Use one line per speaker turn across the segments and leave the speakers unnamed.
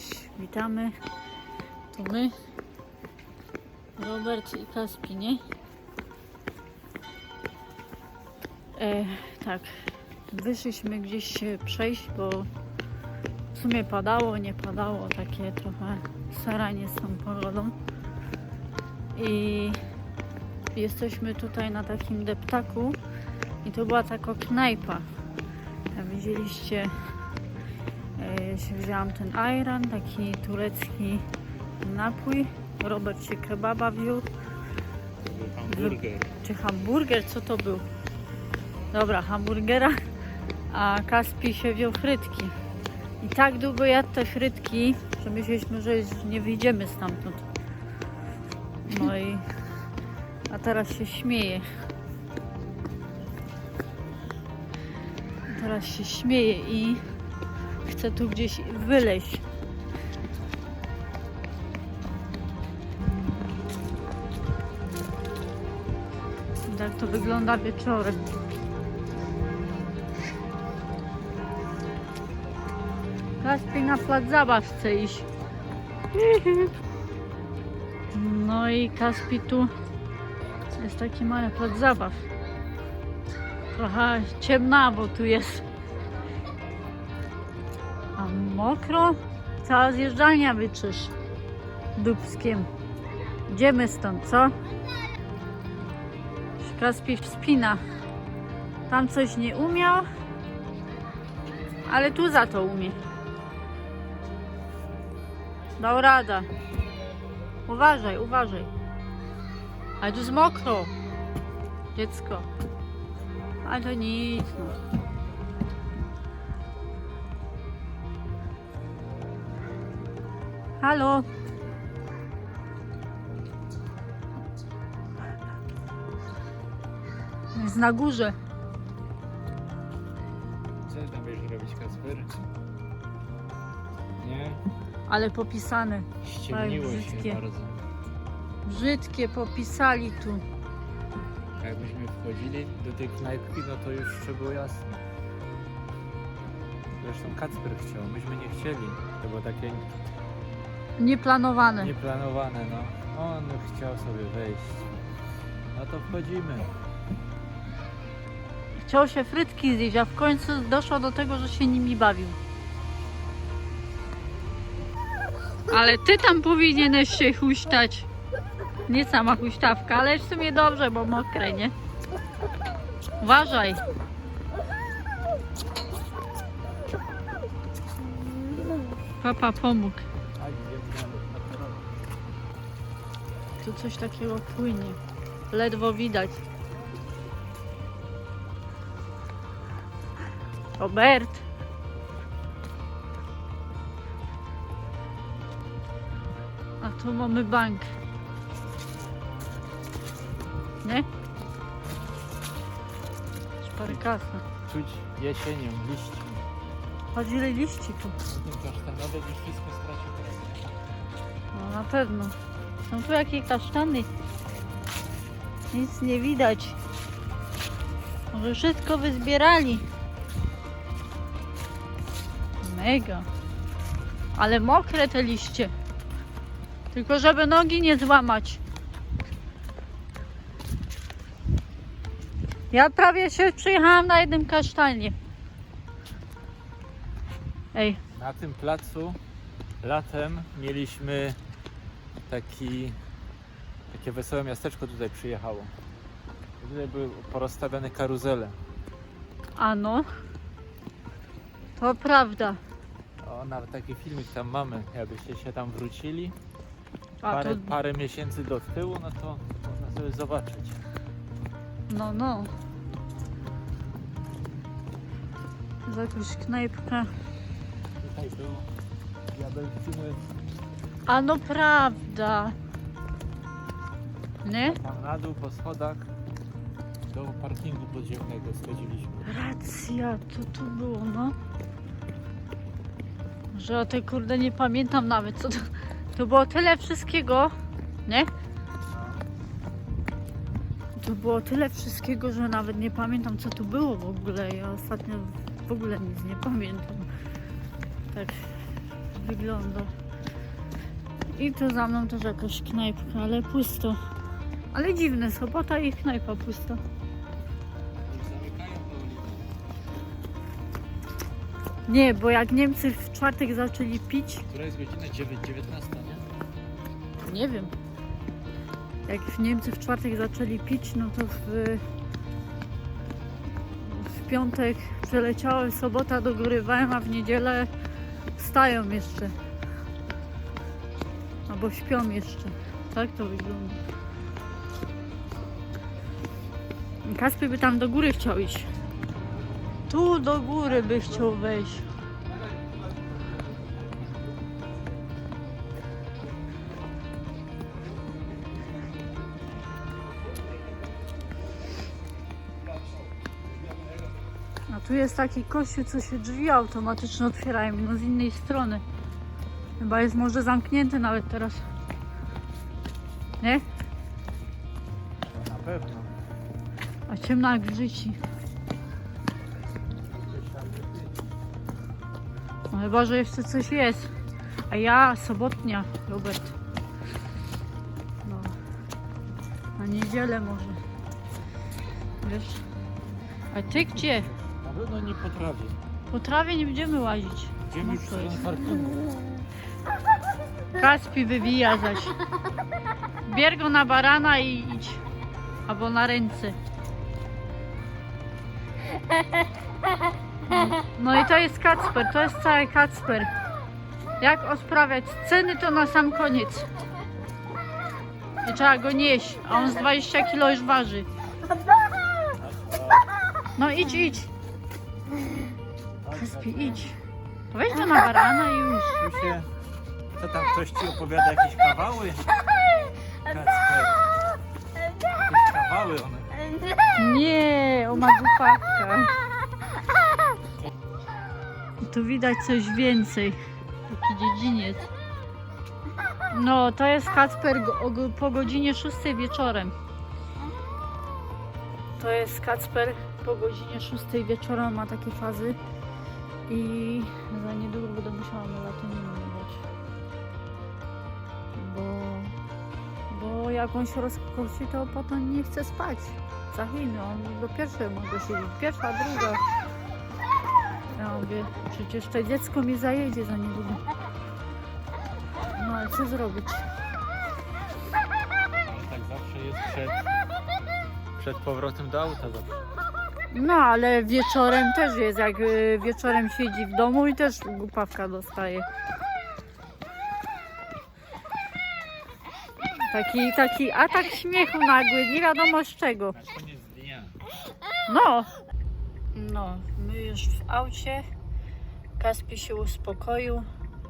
cześć, witamy. To my, Robert i Kaspi, nie? E, tak, wyszliśmy gdzieś przejść, bo w sumie padało, nie padało, takie trochę saranie z tą pogodą. I jesteśmy tutaj na takim deptaku i to była taka knajpa. Widzieliście, wzięłam ten ayran, taki turecki napój. Robert się kebaba wziął.
Hamburger.
Czy hamburger? Co to był? Dobra, hamburgera. A Kaspi się wziął frytki. I tak długo jadł te frytki, że myśleliśmy, że nie wyjdziemy stamtąd. No i... A teraz się śmieje. Teraz się śmieje i chce tu gdzieś wyleźć. Tak to wygląda wieczorem. Kaspi na plac zabaw chce iść. No i Kaspi tu jest taki mały plac zabaw. Trochę ciemnawo tu jest. Mokro? Cała zjeżdżalnia wyczysz. Dubskiem. Idziemy stąd, co? Kaspi wspina. Tam coś nie umiał, ale tu za to umie. Dał radę. Uważaj, uważaj. Ale tu jest mokro. Dziecko. Ale to nic. No. Halo. Jest na górze.
Co tam będziesz robić, Kasper? Nie?
Ale popisane.
Ściemniło
Tak,
się bardzo.
Brzydkie popisali tu.
Jakbyśmy wchodzili do tej knajpki, no to już jeszcze było jasne. Zresztą Kacper chciał, myśmy nie chcieli. To było takie
Nieplanowane.
nieplanowane, no. On chciał sobie wejść. No to wchodzimy.
Chciał się frytki zjeść, a w końcu doszło do tego, że się nimi bawił. Ale ty tam powinieneś się huśtać. Nie sama huśtawka, ale w sumie dobrze, bo mokre, nie? Uważaj. Papa pomógł. Tu coś takiego płynie. Ledwo widać. Robert. A tu mamy bank. Nie? Szparykasa.
Czuć jesienią, liśćmi.
Chodź ile liści tu.
Ten kasztanowy już wszystko stracił.
No na pewno. Są tu jakieś kasztany. Nic nie widać. Może wszystko wyzbierali. Mega. Ale mokre te liście. Tylko żeby nogi nie złamać. Ja prawie się przyjechałam na jednym kasztanie. Ej,
Na tym placu latem mieliśmy taki, takie wesołe miasteczko tutaj przyjechało. Tutaj były porozstawiane karuzele.
ano. To prawda.
O, nawet taki filmik tam mamy. Jakbyście się tam wrócili
A
parę,
to,
parę miesięcy do tyłu, no to można sobie zobaczyć.
no, no. Za jakąś knajpkę.
Tutaj był diabelczyny,
A no prawda. Nie?
tam na dół po schodach do parkingu podziemnego schodziliśmy.
Racja, to tu było, no. Że o tej kurde nie pamiętam nawet, co to... To było tyle wszystkiego, nie? To było tyle wszystkiego, że nawet nie pamiętam, co tu było w ogóle. Ja ostatnio w ogóle nic nie pamiętam. Tak wygląda. I tu za mną też jakaś knajpka, ale pusto. Ale dziwne, sobota i knajpa pusta. Nie, bo jak Niemcy w czwartek zaczęli pić,
Która jest godzina 9, 19, nie?
nie wiem. Jak w Niemcy w czwartek zaczęli pić, no to w, w piątek przeleciały, sobota dogorywałem, a w niedzielę wstają jeszcze. Albo śpią jeszcze. Tak to wygląda. Kasper by tam do góry chciał iść. Tu do góry by chciał wejść. A tu jest taki kościół, co się drzwi automatycznie otwierają, no z innej strony. Chyba jest może zamknięty nawet teraz. Nie?
No, na pewno.
A ciemno jak w życiu. No chyba, że jeszcze coś jest. A ja sobotnia, Robert. No. Na niedzielę może. Wiesz? A ty gdzie?
Na pewno nie potrafię.
Po trawie nie będziemy łazić.
Idziemy
No
już
jest.
parkingu.
Kaspi wybija zaś. Bier go na barana i idź. Albo na ręce. No i to jest Kacper, to jest cały Kacper. Jak odprawiać ceny to na sam koniec. I trzeba go nieść, a on z 20 kg już waży. No idź, idź. Kaspi, idź. Weź go na barana i już.
Co tam, ktoś ci opowiada jakieś kawały? Kacper. Jakieś kawały one.
Nie, o ma głupawka. Tu widać coś więcej. Taki dziedziniec. No, to jest Kacper po godzinie 6 wieczorem. To jest Kacper po godzinie 6 wieczorem, ma takie fazy. I za niedługo będę musiała melatoninę dać. Bo jak on się rozkości, to potem nie chce spać. Za Chiny, on do pierwszej mogę siedzieć. Pierwsza, druga. Ja mówię, przecież to dziecko mi zajedzie za niedługo. No ale co zrobić?
Tak zawsze jest przed... Przed powrotem do auta zawsze.
No ale wieczorem też jest, jak y, wieczorem siedzi w domu i też głupawka dostaje. Taki, taki atak śmiechu nagły, nie wiadomo z czego.
Na koniec dnia.
No. No, my już w aucie. Kaspi się uspokoił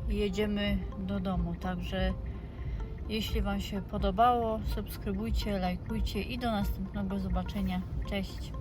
i jedziemy do domu. Także jeśli Wam się podobało, subskrybujcie, lajkujcie i do następnego zobaczenia. Cześć.